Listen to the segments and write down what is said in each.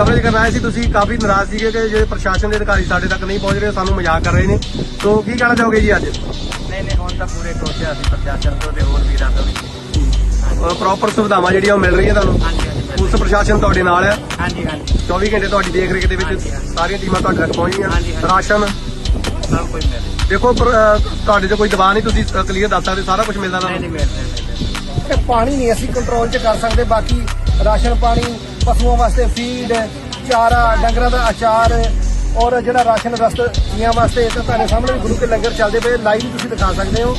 Coverage ਕਰਨ ਆਏ ਸੀ ਤੁਸੀਂ ਕਾਫੀ ਨਾਰਾਜ਼ ਸੀਗੇ ਕਿ ਜਿਹੜੇ ਪ੍ਰਸ਼ਾਸਨ ਦੇ ਅਧਿਕਾਰੀ ਸਾਡੇ ਤੱਕ ਨਹੀਂ ਪਹੁੰਚ ਰਹੇ ਸਾਨੂੰ ਮਜ਼ਾਕ ਕਰ ਰਹੇ ਨੇ। ਸੋ ਕੀ ਕਹਿਣਾ ਚਾਹੋਗੇ ਜੀ ਅੱਜ? ਨਹੀਂ ਨਹੀਂ ਹੁਣ ਤਾਂ ਪੂਰੇ ਕੋਸ਼ਿਸ਼ ਅਸੀਂ ਪ੍ਰਸ਼ਾਸਨ ਤੋਂ ਤੇ ਹੋਰ ਵੀਰਾਂ ਤੋਂ ਵੀ ਪ੍ਰੋਪਰ ਸੁਵਿਧਾਵਾਂ ਜਿਹੜੀਆਂ ਉਹ ਮਿਲ ਰਹੀਆਂ ਤੁਹਾਨੂੰ? ਹਾਂਜੀ ਹਾਂਜੀ ਪੁਲਿਸ ਪ੍ਰਸ਼ਾਸਨ ਤੁਹਾਡੇ ਨਾਲ ਹੈ ਹਾਂਜੀ ਹਾਂਜੀ। 24 ਘੰਟੇ ਤੁਹਾਡੀ ਦੇਖ ਰੇਖ ਦੇ ਵਿੱਚ। ਸਾਰੀਆਂ ਟੀਮਾਂ ਤੁਹਾਡੇ ਤੱਕ ਪਹੁੰਚ ਹਾਂਜੀ, ਗਈਆਂ ਹਾਂਜੀ। ਰਾਸ਼ਨ? ਸਭ ਕੁਝ ਮਿਲ ਰਿਹਾ। ਦੇਖੋ ਤੁਹਾਡੇ ਤੇ ਕੋਈ ਦਬਾਅ ਨਹੀਂ ਤੁਸੀਂ ਕਲੀਅਰ ਦੱਸ ਸਕਦੇ ਸਾਰਾ ਕੁਝ ਮਿਲਦਾ ਨਹੀਂ ਤੁਹਾਨੂੰ? ਨਹੀਂ ਮਿਲ ਰਿਹਾ ਤੇ ਪਾਣੀ ਨਹੀਂ ਅਸੀਂ ਕੰਟਰੋਲ 'ਚ ਕਰ ਸਕਦੇ ਬਾਕੀ ਰਾਸ਼ਨ ਪਾਣੀ, ਪਸ਼ੂਆਂ ਵਾਸਤੇ ਫੀਡ ਚਾਰਾ, ਡੰਗਰਾਂ ਦਾ ਅਚਾਰ ਔਰ ਜਿਹੜਾ ਰਾਸ਼ਨ ਰਸਤੀਆਂ ਵਾਸਤੇ ਤਾਂ ਤੁਹਾਡੇ ਸਾਹਮਣੇ ਗੁਰੂ ਕੇ ਲੰਗਰ ਚੱਲਦੇ ਪਏ ਲਾਈਵ ਤੁਸੀਂ ਦਿਖਾ ਸਕਦੇ ਹੋ।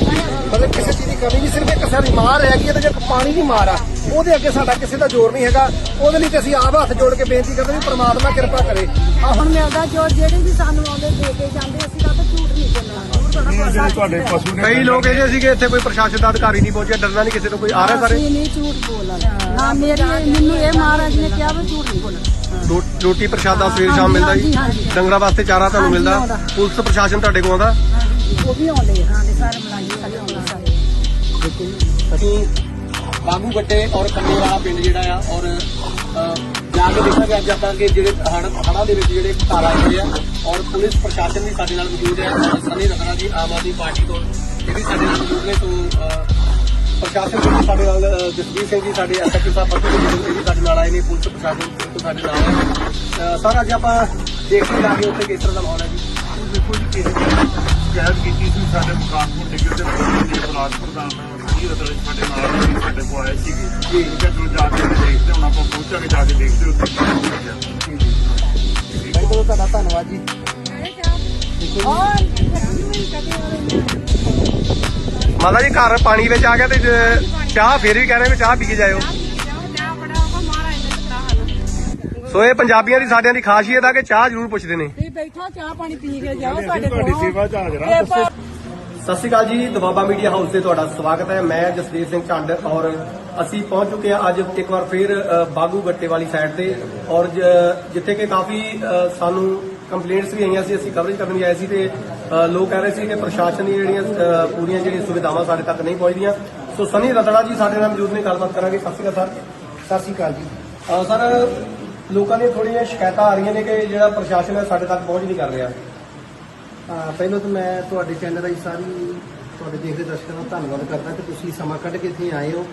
ਮਤਲਬ ਕਿਸੇ ਚੀਜ਼ ਦੀ ਕਮੀ ਨਹੀਂ, ਸਿਰਫ ਇੱਕ ਸਾਡੀ ਮਾਰ ਹੈਗੀ ਹੈ ਤੇ ਜੇ ਪਾਣੀ ਦੀ ਮਾਰ ਆ, ਉਹਦੇ ਅੱਗੇ ਸਾਡਾ ਕਿਸੇ ਦਾ ਜ਼ੋਰ ਨਹੀਂ ਹੈਗਾ। ਉਹਦੇ ਲਈ ਤੇ ਅਸੀਂ ਆਪ ਹੱਥ ਜੋੜ ਕੇ ਬੇਨਤੀ ਕਰਦੇ ਵੀ ਪ੍ਰਮਾਤਮਾ ਕਿਰਪਾ ਕਰੇ। ਆਹ ਹੁਣ ਮਿਲਦਾ ਜੋ ਜਿਹੜੇ ਵੀ ਸਾਨੂੰ ਆਉਂਦੇ, ਦੇ ਕੇ ਜਾਂਦੇ, ਅਸੀਂ ਤਾਂ ਝੂਠ ਨਹੀਂ ਬੋਲਣਾ। ਜਿਹੜੇ ਤੁਹਾਡੇ ਪਸ਼ੂ ਨੇ ਕਈ ਲੋਕ ਇਹਦੇ ਸੀਗੇ ਇੱਥੇ ਕੋਈ ਪ੍ਰਸ਼ਾਸਨ ਦਾ ਅਧਿਕਾਰੀ ਨਹੀਂ ਪਹੁੰਚਿਆ ਡਰਨਾ ਨਹੀਂ ਕਿਸੇ ਤੋਂ ਕੋਈ ਆ ਰਿਹਾ ਸਾਰੇ? ਨਹੀਂ ਝੂਠ ਬੋਲਣਾ। ਨਾ ਮੇਰੇ ਮੈਨੂੰ ਇਹ ਮਹਾਰਾਜ ਨੇ ਕਿਹਾ ਵੀ ਝੂਠ ਨਹੀਂ ਬੋਲਣਾ। ਰੋਟੀ ਪ੍ਰਸ਼ਾਦਾ ਸਵੇਰ ਸ਼ਾਮ ਮਿਲਦਾ ਜੀ। ਡੰਗਰਾਂ ਵਾਸਤੇ ਚਾਰਾ ਤੁਹਾਨੂੰ ਮਿਲਦਾ। ਪੁਲਿਸ ਪ੍ਰਸ਼ਾਸਨ ਤੁਹਾਡੇ ਕੋਲ ਆਉਂਦਾ? ਉਹ ਵੀ ਆਉਂਦੇ ਹਾਂ ਸਾਰੇ ਮਲਾਈ ਸਾਰੇ ਆਉਂਦੇ ਸਾਰੇ ਅਸੀਂ ਬਾਗੂ ਗੱਟੇ ਔਰ ਕੰਨੇ ਵਾਲਾ ਪਿੰਡ ਜਿਹੜਾ ਆ ਔਰ ਜਾ ਕੇ ਦੇਖਾਂਗੇ ਅੱਜ ਆਪਾਂ ਕਿ ਜਿਹੜੇ ਹੜ ਹੜਾਂ ਦੇ ਵਿੱਚ ਜਿਹੜੇ ਘਰ ਆਏ ਹੋਏ ਆ ਔਰ ਪੁਲਿਸ ਪ੍ਰਸ਼ਾਸਨ ਵੀ ਸਾਡੇ ਨਾਲ ਮੌਜੂਦ ਹੈ ਔਰ ਸਨੀ ਰਖਣਾ ਜੀ ਆਮ ਆਦਮੀ ਪਾਰਟੀ ਤੋਂ ਇਹ ਵੀ ਸਾਡੇ ਨਾਲ ਮੌਜੂਦ ਨੇ ਤੋਂ ਪ੍ਰਸ਼ਾਸਨ ਵੀ ਸਾਡੇ ਨਾਲ ਅਹ, ਜਸਵੀਰ ਸਿੰਘ ਜੀ ਸਾਡੇ ਐਸਐਚਓ ਸਾਹਿਬ ਪੱਤੂ ਜੀ ਇਹ ਵੀ ਸਾਡੇ ਨਾਲ ਆਏ ਨੇ ਪੁਲਿਸ ਪ੍ਰਸ਼ਾਸਨ ਤੋਂ ਸਾਡੇ ਨਾਲ ਹੈ ਅਹ, ਸਰ ਅੱਜ ਆਪਾਂ ਦੇਖਦੇ ਲਾਗੇ ਉੱਥੇ ਕਿਸ ਤਰ੍ਹਾਂ ਦਾ ਮਾਹੌਲ ਹੈ ਜੀ। ਦੇਖੋ ਜੀ ਕਿਸੇ ਸ਼ਿਕਾਇਤ ਕੀਤੀ ਸੀ ਸਾਡੇ ਮਕਾਨ ਨੂੰ ਡਿੱਗੇ ਤੇ ਬੰਦੇ ਨੇ ਬਲਾਕ ਪ੍ਰਧਾਨ ਜੀ ਰਤਲੇ ਸਾਡੇ ਨਾਲ ਵੀ ਸਾਡੇ ਕੋਲ ਆਏ ਸੀਗੇ। ਜੀ ਕਿ ਚਲੋ ਜਾ ਕੇ ਦੇਖਦੇ ਹੁਣ ਆਪਾਂ ਪਹੁੰਚਾਂਗੇ ਜਾ ਕੇ ਦੇਖਦੇ ਉੱਥੇ ਕੀ ਹੋ। ਗਿਆ ਬਹੁਤ ਬਹੁਤ ਤੁਹਾਡਾ ਧੰਨਵਾਦ ਜੀ। ਮਾਤਾ ਜੀ ਘਰ ਪਾਣੀ ਵਿੱਚ ਆ ਗਿਆ ਤੇ ਜ- ਚਾਹ ਫੇਰ ਵੀ ਕਹਿ ਰਹੇ ਵੀ ਚਾਹ ਪੀ ਕੇ ਜਾਇਓ। ਸੋ ਇਹ ਪੰਜਾਬੀਆਂ ਦੀ ਸਾਡਿਆਂ ਦੀ ਖਾਸੀਅਤ ਆ ਕਿ ਚਾਹ ਜ਼ਰੂਰ ਪੁੱਛਦੇ ਨੇ। ਤੁਸੀਂ ਬੈਠੋ ਚਾਹ ਪਾਣੀ ਪੀ ਕੇ ਜਾਓ ਸਾਡੇ ਤੁਹਾਡੀ ਸੇਵਾ ਚ ਹਾਜ਼ਰ ਹਾਂ ਦੱਸੋ ਸਤਿ ਸ਼੍ਰੀ ਅਕਾਲ ਜੀ ਦਵਾਬਾ ਮੀਡੀਆ ਹਾਊਸ ਤੇ ਤੁਹਾਡਾ ਸਵਾਗਤ ਹੈ। ਮੈਂ ਜਸਦੀਪ ਸਿੰਘ ਝੰਡ ਔਰ ਅਸੀਂ ਪਹੁੰਚ ਚੁੱਕੇ ਹਾਂ ਅੱਜ ਇੱਕ ਵਾਰ ਫੇਰ ਬਾਗੂ ਗੱਟੇ ਵਾਲੀ ਸਾਈਡ ਤੇ ਔਰ ਜਿੱਥੇ ਕਿ ਕਾਫੀ ਸਾਨੂੰ ਕੰਪਲੇਂਟਸ ਵੀ ਆਈਆਂ ਸੀ ਅਸੀਂ ਕਵਰੇਜ ਕਰਨ ਵੀ ਆਏ ਸੀ ਤੇ ਲੋਕ ਕਹਿ ਰਹੇ ਸੀ ਕਿ ਪ੍ਰਸ਼ਾਸਨ ਦੀ ਜਿਹੜੀਆਂ ਪੂਰੀਆਂ ਜਿਹੜੀਆਂ ਸੁਵਿਧਾਵਾਂ ਸਾਡੇ ਤੱਕ ਨਹੀਂ ਪਹੁੰਚਦੀਆਂ। ਸੋ ਸਨੀ ਰਤੜਾ ਜੀ ਸਾਡੇ ਨਾਲ ਮੌਜੂਦ ਨੇ ਗੱਲਬਾਤ ਕਰਾਂਗੇ। ਸਤਿ ਸ਼੍ਰੀ ਅਕਾਲ ਸਰ। ਸਤਿ ਸ਼੍ਰੀ ਅਕਾਲ ਜੀ। ਸਰ ਲੋਕਾਂ ਦੀਆਂ ਥੋੜ੍ਹੀਆਂ ਸ਼ਿਕਾਇਤਾਂ ਆ ਰਹੀਆਂ ਨੇ ਕਿ ਜਿਹੜਾ ਪ੍ਰਸ਼ਾਸਨ ਹੈ ਸਾਡੇ ਤੱਕ ਪਹੁੰਚ ਨਹੀਂ ਕਰ ਰਿਹਾ। ਅਹ ਪਹਿਲਾਂ ਤਾਂ ਮੈਂ ਤੁਹਾਡੇ ਚੈਨਲ ਰਾਹੀਂ ਸਾਰੀ ਤੁਹਾਡੇ ਦੇਖਦੇ ਦਰਸ਼ਕਾਂ ਦਾ ਧੰਨਵਾਦ ਕਰਦਾ ਕਿ ਤੁਸੀਂ ਸਮਾਂ ਕੱਢ ਕੇ ਇੱਥੇ ਆਏ ਹੋ।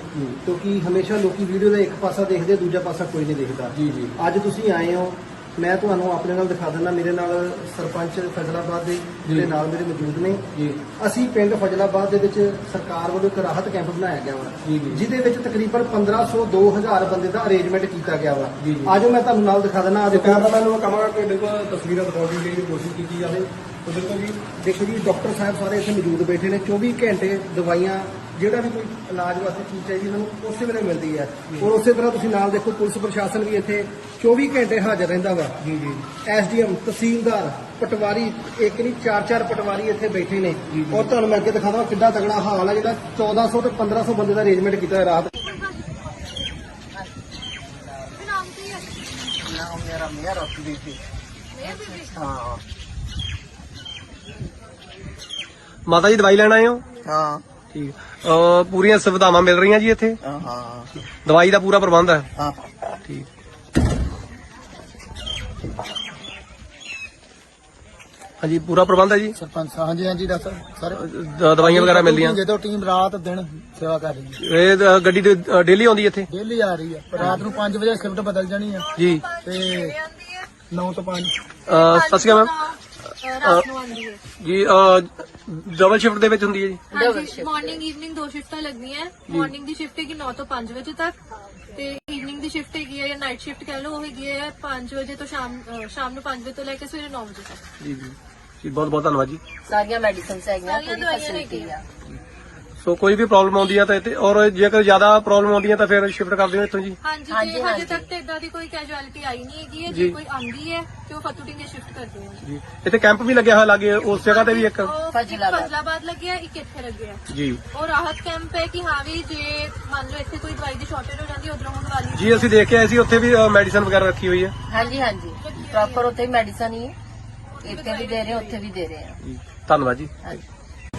ਕਿਉਂਕਿ ਹਮੇਸ਼ਾ ਲੋਕੀ ਵੀਡੀਓ ਦਾ ਇੱਕ ਪਾਸਾ ਦੇਖਦੇ ਦੂਜਾ ਪਾਸਾ ਕੋਈ ਨਹੀਂ ਦੇਖਦਾ। ਜੀ, ਜੀ। ਅੱਜ ਤੁਸੀਂ ਆਏ ਹੋ। ਮੈਂ ਤੁਹਾਨੂੰ ਆਪਣੇ ਨਾਲ ਦਿਖਾ ਦਿੰਦਾ ਮੇਰੇ ਨਾਲ ਸਰਪੰਚ ਫਜ਼ਲਾਬਾਦ ਦੇ ਜਿਹੜੇ ਨਾਲ ਮੇਰੇ ਮੌਜੂਦ ਨੇ। ਜੀ। ਅਸੀਂ ਪਿੰਡ ਫਜ਼ਲਾਬਾਦ ਦੇ ਵਿੱਚ ਸਰਕਾਰ ਵੱਲੋਂ ਇੱਕ ਰਾਹਤ ਕੈਂਪ ਬਣਾਇਆ ਗਿਆ ਵਾ। ਜੀ, ਜੀ। ਜਿਹਦੇ ਵਿੱਚ ਤਕਰੀਬਨ 1500 2000 ਬੰਦੇ ਦਾ ਅਰੇਂਜਮੈਂਟ ਕੀਤਾ ਗਿਆ ਵਾ। ਜੀ, ਜੀ। ਆਜੋ ਮੈਂ ਤੁਹਾਨੂੰ ਨਾਲ ਦਿਖਾ ਦਿੰਦਾ ਆ ਦੇਖੋ। ਕੈਮਰਾਮੈਨ ਨੂੰ ਕਹਾਂਗਾ ਕਿ ਦੇਖੋ ਤਸਵੀਰਾਂ ਦਿਖਾਉਣ ਦੀ ਜਿਹੜੀ ਕੋਸ਼ਿਸ਼ ਕੀਤੀ ਜਾਵੇ। ਤਾਂ ਦੇਖੋ ਜੀ ਦੇਖੋ ਜੀ ਡਾਕਟਰ ਸਾਹਿਬ ਸਾਰੇ ਇੱਥੇ ਮੌਜੂਦ ਬੈਠੇ ਨੇ 24 ਘੰਟੇ ਦਵਾਈਆਂ ਜਿਹੜਾ ਵੀ ਕੋਈ ਇਲਾਜ ਵਾਸਤੇ ਚੀਜ਼ ਚਾਹੀਦੀ ਉਹਨਾਂ ਨੂੰ ਉਸੇ ਵੇਲੇ ਮਿਲਦੀ ਹੈ। ਔਰ ਉਸੇ ਤਰ੍ਹਾਂ ਤੁਸੀਂ ਨਾਲ ਦੇਖੋ ਪੁਲਿਸ ਪ੍ਰਸ਼ਾਸਨ ਵੀ ਇੱਥੇ 24 ਘੰਟੇ ਹਾਜ਼ਰ ਰਹਿੰਦਾ ਵਾ। ਜੀ ਜੀ। ਐਸਡੀਐਮ ਤਹਿਸੀਲਦਾਰ ਪਟਵਾਰੀ ਇੱਕ ਨਹੀਂ ਚਾਰ ਚਾਰ ਪਟਵਾਰੀ ਇੱਥੇ ਬੈਠੇ ਨੇ। ਔਰ ਤੁਹਾਨੂੰ ਮੈਂ ਅੱਗੇ ਦਿਖਾਦਾ ਕਿੱਡਾ ਤਗੜਾ ਹਾਲ ਹੈ ਜਿਹੜਾ 1400 ਤੇ 1500 ਬੰਦੇ ਦਾ ਅਰੇਂਜਮੈਂਟ ਕੀਤਾ ਹੈ ਰਾਤ। ਨਾਮ ਮੇਰਾ ਮੇਰਾ ਰੋਟੀ ਸੀ ਹਾਂ। ਮਾਤਾ ਜੀ ਦਵਾਈ ਲੈਣ ਆਏ ਹੋ? ਹਾਂ। ਠੀਕ। ਅ ਪੂਰੀਆਂ ਸੁਵਿਧਾਵਾਂ ਮਿਲ ਰਹੀਆਂ ਜੀ ਇੱਥੇ? ਹਾਂ ਹਾਂ। ਦਵਾਈ ਦਾ ਪੂਰਾ ਪ੍ਰਬੰਧ ਹੈ? ਹਾਂ। ਠੀਕ। ਹਾਂਜੀ ਪੂਰਾ ਪ੍ਰਬੰਧ ਹੈ ਜੀ? ਸਰਪੰਚ ਸਾਹਿਬ ਹਾਂਜੀ ਹਾਂਜੀ ਦੱਸ ਸਰ। ਦ- ਦਵਾਈਆਂ ਵਗੈਰਾ ਮਿਲਦੀਆਂ। ਜਦੋਂ ਟੀਮ ਰਾਤ ਦਿਨ ਸੇਵਾ ਕਰ ਰਹੀ ਹੈ। ਇਹ ਦ- ਗੱਡੀ ਤੇ ਡੇਲੀ ਆਉਂਦੀ ਇੱਥੇ? ਡੇਲੀ ਆ ਰਹੀ ਹੈ। ਪਰ ਰਾਤ ਨੂੰ 5 ਵਜੇ ਸ਼ਿਫਟ ਬਦਲ ਜਾਣੀ ਹੈ। ਜੀ। ਤੇ 9 ਤੋਂ 5 ਅ, ਸਤਿ ਸ਼੍ਰੀ ਅਕਾਲ ਮੈਮ। ਰਾਤ ਨੂੰ ਆਉਂਦੀ ਹੈ। ਜੀ ਡਬਲ ਸ਼ਿਫਟ ਦੇ ਵਿੱਚ ਹੁੰਦੀ ਹੈ ਜੀ। ਹਾਂਜੀ ਮਾਰਨਿੰਗ ਈਵਨਿੰਗ ਦੋ ਸ਼ਿਫਟਾਂ ਲੱਗਦੀਆਂ। ਮਾਰਨਿੰਗ ਦੀ ਸ਼ਿਫਟ ਹੈਗੀ 9 ਤੋਂ 5 ਵਜੇ ਤੱਕ। ਤੇ ਈਵਨਿੰਗ ਦੀ ਸ਼ਿਫਟ ਹੈਗੀ ਹੈ ਜਾਂ ਨਾਈਟ ਸ਼ਿਫਟ ਕਹਿ ਲਓ ਉਹ ਹੈਗੀ ਹੈ 5 ਵਜੇ ਤੋਂ ਸ਼ਾਮ ਅਹ ਸ਼ਾਮ ਨੂੰ 5 ਵਜੇ ਤੋਂ ਲੈ ਕੇ ਸਵੇਰੇ 9 ਵਜੇ ਤੱਕ। ਜੀ ਜੀ। ਜੀ ਬਹੁਤ ਬਹੁਤ ਧੰਨਵਾਦ ਜੀ। ਸਾਰੀਆਂ ਮੈਡੀਸਿਨਸ ਹੈਗੀਆਂ ਸਾਰੀਆਂ ਪੂਰੀ ਦਵਾਈਆਂ ਫੈਸਿਲਿਟੀ ਹੈਗੀਆਂ। ਆ। ਸੋ ਕੋਈ ਵੀ ਪ੍ਰੋਬਲਮ ਆਉਂਦੀ ਹੈ ਤਾਂ ਇੱਥੇ ਔਰ ਜੇਕਰ ਜ਼ਿਆਦਾ ਪ੍ਰੋਬਲਮ ਆਉਂਦੀ ਹੈ ਤਾਂ ਫਿਰ ਸ਼ਿਫਟ ਕਰ ਦਿਓ ਇੱਥੋਂ ਜੀ। ਹਾਂਜੀ ਹਾਂਜੀ, ਤੇ ਹਜੇ ਹਾਂਜੀ। ਤੱਕ ਤੇ ਇਦਾਂ ਦੀ ਕੋਈ ਕੈਜੁਅਲਿਟੀ ਆਈ ਨਹੀਂ ਹੈਗੀ ਹੈ। ਜੀ। ਜੇ। ਕੋਈ ਆਉਂਦੀ ਹੈ ਤੇ ਉਹ ਫਤੂਟਿੰਗੇ ਸ਼ਿਫਟ ਕਰਦੇ ਆ ਜੀ। ਇੱਥੇ ਕੈਂਪ ਵੀ ਲੱਗਿਆ ਹੋਇਆ ਲਾਗੇ ਉਸ ਜਗ੍ਹਾ ਤੇ ਵੀ ਇੱਕ। ਉਹ ਇੱਕ ਫਜ਼ਲਾਬਾਦ। ਫਜ਼ਲਾਬਾਦ ਲੱਗਿਆ ਇੱਕ ਇੱਥੇ ਲੱਗਿਆ। ਜੀ। ਉਹ ਰਾਹਤ ਕੈਂਪ ਹੈ ਕਿ ਹਾਂ ਵੀ ਜੇ ਮੰਨ ਲਓ ਇੱਥੇ ਕੋਈ ਦਵਾਈ ਦੀ ਸ਼ਾਰਟੇਜ ਹੋ ਜਾਂਦੀ ਉਧਰੋਂ ਮੰਗਵਾ ਲਈ ਜੀ ਅਸੀਂ ਦੇਖ ਕੇ ਆਏ ਸੀ ਉੱਥੇ ਵੀ ਮੈਡੀਸਨ ਵਗੈਰਾ ਰੱਖੀ ਹੋਈ ਹੈ। ਹਾਂਜੀ ਹਾਂਜੀ। ਪ੍ਰੋਪਰ ਉੱਥੇ ਹੀ ਮੈਡੀਸਨ ਹੀ ਹੈ ਇੱਥੇ ਵੀ ਦੇ ਰਹੇ ਉੱਥੇ ਵੀ ਦੇ ਰਹੇ ਆ। ਜੀ। ਧੰਨਵਾਦ ਜੀ। ਹਾਂਜੀ।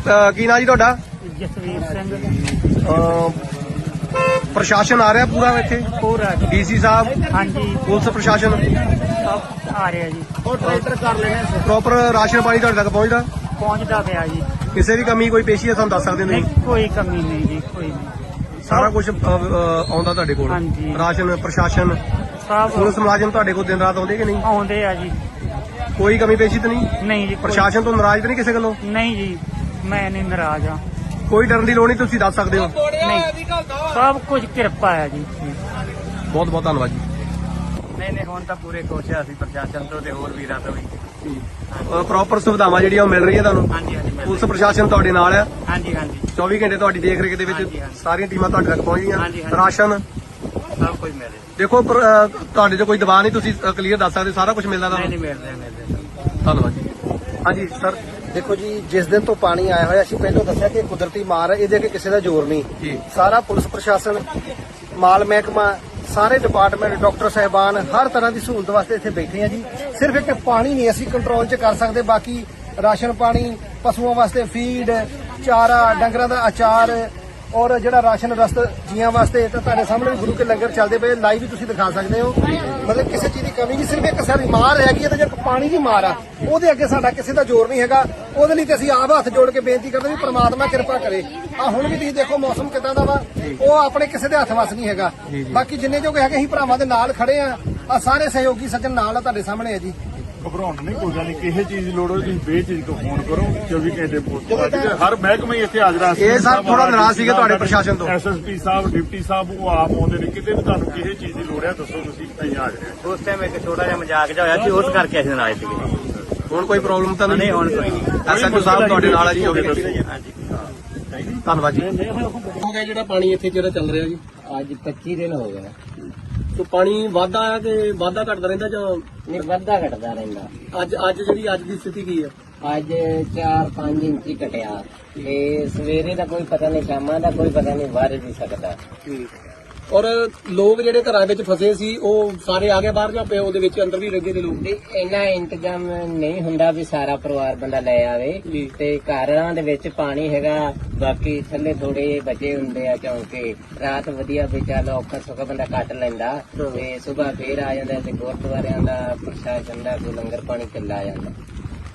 ਕੀ ਨਾਂ ਜੀ ਤੁਹਾਡਾ? ਜਸਵੀਰ ਸਿੰਘ। ਅ, ਪ੍ਰਸ਼ਾਸਨ ਆ ਰਿਹਾ ਪੂਰਾ ਇੱਥੇ? ਪੂਰਾ ਡੀਸੀ ਸਾਹਿਬ? ਹਾਂਜੀ। ਪੁਲਿਸ ਪ੍ਰਸ਼ਾਸਨ? ਸਭ ਆ ਰਿਹਾ ਜੀ। ਉਹ ਟਰੈਕਟਰ ਕਰ ਲੈਣੇ ਪ੍ਰੋਪਰ ਰਾਸ਼ਨ ਪਾਣੀ ਤੁਹਾਡੇ ਤੱਕ ਪਹੁੰਚਦਾ? ਪਹੁੰਚਦਾ ਪਿਆ ਜੀ। ਕਿਸੇ ਦੀ ਕਮੀ ਕੋਈ ਪੇਸ਼ੀ ਹੈ ਤੁਹਾਨੂੰ ਦੱਸ ਸਕਦੇ ਨਹੀਂ ਨਹੀਂ ਕੋਈ ਕਮੀ ਨਹੀਂ ਜੀ ਕੋਈ ਨਹੀਂ। ਸਾਰਾ ਕੁਝ ਆਉਂਦਾ ਤੁਹਾਡੇ ਕੋਲ? ਹਾਂਜੀ। ਰਾਸ਼ਨ ਪ੍ਰਸ਼ਾਸਨ? ਸਭ ਪੁਲਿਸ ਮੁਲਾਜ਼ਮ ਤੁਹਾਡੇ ਕੋਲ ਦਿਨ ਰਾਤ ਆਉਂਦੇ ਕਿ ਨਹੀਂ? ਆਉਂਦੇ ਆ ਜੀ। ਕੋਈ ਕਮੀ ਪੇਸ਼ੀ ਤਾਂ ਨਹੀਂ? ਨਹੀਂ ਜੀ ਕੋਈ- ਪ੍ਰਸ਼ਾਸਨ ਤੋਂ ਨਾਰਾਜ਼ ਤਾਂ ਨਹੀਂ ਕਿਸੇ ਗੱਲੋਂ? ਨਹੀਂ ਜੀ। ਮੈਂ ਨਹੀਂ ਨਾਰਾਜ਼ ਆ ਕੋਈ ਡਰਨ ਦੀ ਲੋੜ ਨਹੀਂ ਤੁਸੀਂ ਦੱਸ ਸਕਦੇ ਹੋ। ਨਹੀਂ। ਸਭ ਕੁਝ ਕਿਰਪਾ ਹੈ ਜੀ। ਬਹੁਤ ਬਹੁਤ ਧੰਨਵਾਦ ਜੀ। ਨਹੀਂ ਨਹੀਂ ਹੁਣ ਤਾਂ ਪੂਰੇ ਖੁਸ਼ ਆ ਅਸੀਂ ਪ੍ਰਸ਼ਾਸਨ ਤੋਂ ਤੇ ਹੋਰ ਵੀਰਾਂ ਤੋਂ ਵੀ। ਪ੍ਰੋਪਰ ਸੁਵਿਧਾਵਾਂ ਜਿਹੜੀਆਂ ਉਹ ਮਿਲ ਰਹੀਆਂ ਤੁਹਾਨੂੰ? ਹਾਂਜੀ ਹਾਂਜੀ ਮਿਲ ਪੁਲਿਸ ਪ੍ਰਸ਼ਾਸਨ ਤੁਹਾਡੇ ਨਾਲ ਆ? ਹਾਂਜੀ ਹਾਂਜੀ। 24 ਘੰਟੇ ਤੁਹਾਡੀ ਦੇਖ ਰੇਖ ਦੇ ਵਿੱਚ ਹਾਂਜੀ, ਹਾਂਜੀ। ਸਾਰੀਆਂ ਟੀਮਾਂ ਤੁਹਾਡੇ ਤੱਕ ਪਹੁੰਚ ਹਾਂਜੀ, ਗਈਆਂ ਹਾਂਜੀ। ਰਾਸ਼ਨ? ਸਭ ਕੁਝ ਮਿਲ ਰਿਹਾ। ਦੇਖੋ ਪਰ, ਅਹ, ਤੁਹਾਡੇ 'ਚ ਕੋਈ ਦਬਾਅ ਨਹੀਂ ਤੁਸੀਂ ਕਲੀਅਰ ਦੱਸ ਸਕਦੇ ਸਾਰਾ ਕੁਝ ਮਿਲਦਾ ਨਹੀਂ ਤੁਹਾਨੂੰ? ਨਹੀਂ ਮਿਲ ਰਿਹਾ ਮਿਲ ਰਿਹਾ। ਧੰਨਵਾਦ ਜੀ। ਹਾਂਜੀ ਸਰ। ਦੇਖੋ ਜੀ ਜਿਸ ਦਿਨ ਤੋਂ ਪਾਣੀ ਆਇਆ ਹੋਇਆ ਅਸੀਂ ਪਹਿਲਾਂ ਦੱਸਿਆ ਕਿ ਕੁਦਰਤੀ ਮਾਰ ਹੈ ਇਹਦੇ ਅੱਗੇ ਕਿਸੇ ਦਾ ਜ਼ੋਰ ਨਹੀਂ। ਜੀ। ਸਾਰਾ ਪੁਲਿਸ ਪ੍ਰਸ਼ਾਸਨ ਮਾਲ ਮਹਿਕਮਾ ਸਾਰੇ ਡਿਪਾਰਟਮੈਂਟ ਡਾਕਟਰ ਸਾਹਿਬਾਨ ਹਰ ਤਰ੍ਹਾਂ ਦੀ ਸਹੂਲਤ ਵਾਸਤੇ ਇੱਥੇ ਬੈਠੇ ਆ ਜੀ। ਸਿਰਫ ਇੱਕ ਪਾਣੀ ਨਹੀਂ ਅਸੀਂ ਕੰਟਰੋਲ 'ਚ ਕਰ ਸਕਦੇ ਬਾਕੀ ਰਾਸ਼ਨ ਪਾਣੀ ਪਸ਼ੂਆਂ ਵਾਸਤੇ ਫੀਡ ਚਾਰਾ ਡੰਗਰਾਂ ਦਾ ਅਚਾਰ ਔਰ ਜਿਹੜਾ ਰਾਸ਼ਨ ਰਸਤ ਜੀਆਂ ਵਾਸਤੇ ਤਾਂ ਤੁਹਾਡੇ ਸਾਹਮਣੇ ਗੁਰੂ ਕੇ ਲੰਗਰ ਚੱਲਦੇ ਪਏ ਲਾਈਵ ਵੀ ਤੁਸੀਂ ਦਿਖਾ ਸਕਦੇ ਹੋ। ਮਤਲਬ ਕਿਸੇ ਚੀਜ਼ ਦੀ ਕਮੀ ਨਹੀਂ ਸਿਰਫ ਇੱਕ ਸਾਡੀ ਮਾਰ ਰਹਿ ਗਈ ਹੈ ਤੇ ਜਿਹੜਾ ਪਾਣੀ ਦੀ ਮਾਰ ਆ ਉਹਦੇ ਅੱਗੇ ਸਾਡਾ ਕਿਸੇ ਦਾ ਜ਼ੋਰ ਨਹੀਂ ਹੈਗਾ। ਉਹਦੇ ਲਈ ਤੇ ਅਸੀਂ ਆਪ ਹੱਥ ਜੋੜ ਕੇ ਬੇਨਤੀ ਕਰਦੇ ਵੀ ਪ੍ਰਮਾਤਮਾ ਕਿਰਪਾ ਕਰੇ। ਆ ਹੁਣ ਵੀ ਤੁਸੀਂ ਦੇਖੋ ਮੌਸਮ ਕਿਦਾਂ ਦਾ ਵਾ। ਉਹ ਆਪਣੇ ਕਿਸੇ ਦੇ ਹੱਥ ਵਸ ਨਹੀਂ ਹੈਗਾ। ਬਾਕੀ ਜਿੰਨੇ ਜੋਗੇ ਹੈਗੇ ਅਸੀਂ ਭਰਾਵਾਂ ਦੇ ਨਾਲ ਖੜੇ ਆ ਆ ਸਾਰੇ ਸਹਿਯੋਗੀ ਸੱਜਣ ਨਾਲ ਆ ਤੁਹਾਡੇ ਸਾਹਮਣੇ ਆ ਜੀ। ਘਬਰਾਉਣ ਨਹੀਂ ਕੋਈ ਗੱਲ ਨਹੀਂ। ਕਿਸੇ ਚੀਜ਼ ਦੀ ਲੋੜ ਹੋਵੇ ਤੁਸੀਂ ਬੇਝਿਜਕ ਫੋਨ ਕਰੋ। 24 ਘੰਟੇ ਪੋਸਟ ਹਰ ਮਹਿਕਮੇ ਹੀ ਇੱਥੇ ਹਾਜ਼ਰ ਆ। ਇਹ ਸਰ ਥੋੜਾ ਨਾਰਾਜ਼ ਸੀਗੇ ਤੁਹਾਡੇ ਪ੍ਰਸ਼ਾਸਨ ਤੋਂ। ਐਸਐਸਪੀ ਸਾਹਿਬ ਡਿਪਟੀ ਸਾਹਿਬ ਉਹ ਆਪ ਆਉਂਦੇ ਨੇ। ਕਿਤੇ ਵੀ ਤੁਹਾਨੂੰ ਕਿਸੇ ਚੀਜ਼ ਦੀ ਲੋੜ ਹੈ ਦੱਸੋ ਤੁਸੀਂ ਅਸੀਂ ਹਾਜ਼ਰ ਹਾਂ। ਉਸ ਟਾਈਮ ਇੱਕ ਛੋਟਾ ਜਿਹਾ ਮਜ਼ਾਕ ਜਿਹਾ ਹੋਇਆ ਸੀ ਉਸ ਕਰਕੇ ਅਸੀਂ ਨਾਰਾਜ਼ ਸੀਗੇ। ਹੁਣ ਕੋਈ ਪ੍ਰੋਬਲਮ ਤਾਂ ਨਹੀਂ ਹੁਣ ਕੋਈ ਨਹੀਂ। ਐਸਐਚਓ ਸਾਹਿਬ ਤੁਹਾਡੇ ਨਾਲ ਆ ਜੀ ਹੋਗੇ ਹਾਂਜੀ। ਧੰਨਵਾਦ ਜੀ। ਹੋ ਗਿਆ ਜਿਹੜਾ ਪਾਣੀ ਇੱਥੇ ਜਿਹੜਾ ਚੱਲ ਰਿਹਾ ਜੀ। ਅੱਜ 25 ਦਿਨ ਹੋ ਗਏ। ਸੋ ਪਾਣੀ ਵਾਧਾ ਆ ਕਿ ਵਾਧਾ ਘਟਦਾ ਰਹਿੰਦਾ ਜਾਂ ਨਹੀਂ ਵੱਧਦਾ ਘਟਦਾ ਰਹਿੰਦਾ। ਅੱਜ ਅੱਜ ਜਿਹੜੀ ਅੱਜ ਦੀ ਸਥਿਤੀ ਕੀ ਹੈ ਅੱਜ 4-5 ਇੰਚ ਹੀ ਘਟਿਆ। ਤੇ ਸਵੇਰੇ ਦਾ ਕੋਈ ਪਤਾ ਨਹੀਂ ਸ਼ਾਮਾਂ ਦਾ ਕੋਈ ਪਤਾ ਨਹੀਂ ਵੱਧ ਵੀ ਸਕਦਾ। ਔਰ ਲੋਕ ਜਿਹੜੇ ਘਰਾਂ ਵਿੱਚ ਫਸੇ ਸੀ ਉਹ ਸਾਰੇ ਆ ਗਏ ਬਾਹਰ ਜਾਂ ਪਏ ਉਹਦੇ ਵਿੱਚ ਅੰਦਰ ਵੀ ਲੱਗੇ ਨੇ ਲੋਕ? ਤੇ ਇੰਨਾ ਇੰਤਜ਼ਾਮ ਨਹੀਂ ਹੁੰਦਾ ਵੀ ਸਾਰਾ ਪਰਿਵਾਰ ਬੰਦਾ ਲੈ ਆਵੇ। ਤੇ ਘਰਾਂ ਦੇ ਵਿੱਚ ਪਾਣੀ ਹੈਗਾ ਬਾਕੀ ਥੱਲੇ ਥੋੜੇ ਬਚੇ ਹੁੰਦੇ ਆ ਚੌਂਕੇ। ਰਾਤ ਵਧੀਆ ਵੀ ਚੱਲ ਔਖਾ ਸੌਖਾ ਬੰਦਾ ਕੱਟ ਲੈਂਦਾ ਤੇ ਸਵੇਰ ਫੇਰ ਆ ਜਾਂਦਾ ਤੇ ਗੁਰਦੁਆਰਿਆਂ ਦਾ ਪ੍ਰਸ਼ਾਸਨ ਦਾ ਕੋਈ ਲੰਗਰ ਪਾਣੀ ਚੱਲਾ ਜਾਂਦਾ।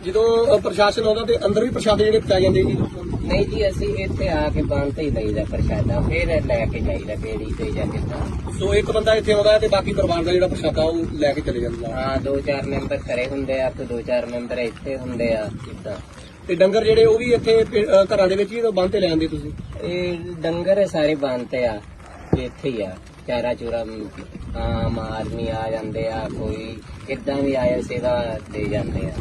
ਜਦੋਂ ਪ੍ਰਸ਼ਾਸਨ ਆਉਂਦਾ ਤੇ ਅੰਦਰ ਵੀ ਪ੍ਰਸ਼ਾਦੇ ਜਿਹੜੇ ਪੈ ਜਾਂਦੇ ਜੀ? ਨਹੀਂ ਜੀ ਅਸੀਂ ਇੱਥੇ ਆ ਕੇ ਬੰਦ ਤੇ ਹੀ ਲਈਦਾ ਪ੍ਰਸ਼ਾਦਾ ਫਿਰ ਲੈ ਕੇ ਜਾਈਦਾ ਬੇੜੀ ਤੇ ਜਾਂ ਕਿੱਦਾਂ ਸੋ ਇੱਕ ਬੰਦਾ ਇੱਥੇ ਆਉਂਦਾ ਤੇ ਬਾਕੀ ਪਰਿਵਾਰ ਦਾ ਜਿਹੜਾ ਪ੍ਰਸ਼ਾਦਾ ਉਹ ਲੈ ਕੇ ਚਲੇ ਜਾਂਦਾ। ਹਾਂ ਦੋ ਚਾਰ ਮੈਂਬਰ ਘਰੇ ਹੁੰਦੇ ਆ ਤੇ ਦੋ ਚਾਰ ਮੈਂਬਰ ਇੱਥੇ ਹੁੰਦੇ ਆ ਕਿੱਦਾਂ ਤੇ ਡੰਗਰ ਜਿਹੜੇ ਉਹ ਵੀ ਇੱਥੇ ਪਿੰ- ਘਰਾਂ ਦੇ ਵਿੱਚ ਹੀ ਬੰਦ ਤੇ ਲੈ ਆਉਂਦੇ ਤੁਸੀਂ? ਇਹ ਡੰਗਰ ਸਾਰੇ ਬੰਦ ਤੇ ਆ ਤੇ ਇੱਥੇ ਹੀ ਆ ਚਾਰਾ ਚੂਰਾ ਮ, ਆਮ ਆਦਮੀ ਆ ਜਾਂਦੇ ਆ ਕੋਈ ਕਿੱਦਾਂ ਵੀ ਆਏ ਸੇਵਾ ਦੇ ਜਾਂਦੇ ਆ।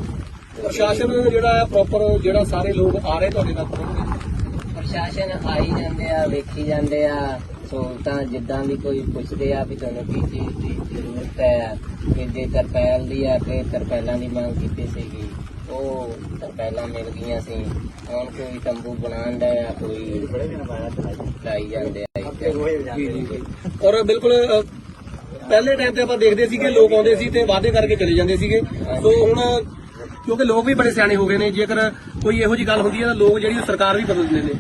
ਪ੍ਰਸ਼ਾਸਨ ਜਿਹੜਾ ਹੈ ਪ੍ਰੋਪਰ ਜਿਹੜਾ ਸਾਰੇ ਲੋਕ ਆ ਰਹੇ ਤੁਹਾਡੇ ਤੱਕ ਪਹੁੰਚਦੇ ਪ੍ਰਸ਼ਾਸਨ ਆਈ ਜਾਂਦੇ ਆ ਵੇਖੀ ਜਾਂਦੇ ਆ ਸਹੂਲਤਾਂ ਜਿੱਦਾਂ ਵੀ ਕੋਈ ਪੁੱਛਦੇ ਆ ਵੀ ਤੁਹਾਨੂੰ ਕੀ ਚੀਜ਼ ਦੀ ਜ਼ਰੂਰਤ ਹੈ ਕਿ ਜੇ ਤਰਪੈਲ ਦੀ ਆ ਕਿ ਤਰਪੈਲਾਂ ਦੀ ਮੰਗ ਕੀਤੀ ਸੀਗੀ ਉਹ ਤਰਪੈਲਾਂ ਮਿਲ ਗਈਆਂ ਸੀ। ਹੁਣ ਕੋਈ ਤੰਬੂ ਬਣਾਉਣ ਦਾ ਆ ਕੋਈ ਲਾਈ ਜਾਂਦੇ ਆ ਔਰ ਬਿਲਕੁਲ ਪਹਿਲੇ ਟਾਈਮ ਤੇ ਆਪਾਂ ਦੇਖਦੇ ਸੀਗੇ ਲੋਕ ਆਉਂਦੇ ਸੀ ਤੇ ਵਾਅਦੇ ਕਰਕੇ ਚਲੇ ਜਾਂਦੇ ਸੀਗੇ। ਸੋ ਹੁਣ ਕਿਉਂਕਿ ਲੋਕ ਵੀ ਬੜੇ ਸਿਆਣੇ ਹੋ ਗਏ ਨੇ ਜੇਕਰ ਕੋਈ ਇਹੋ ਜੀ ਗੱਲ ਹੁੰਦੀ ਹੈ ਤਾਂ ਲੋਕ ਜਿਹੜੀ ਉਹ ਸਰਕਾਰ ਵੀ ਬਦਲ ਦਿੰਦੇ ਨੇ।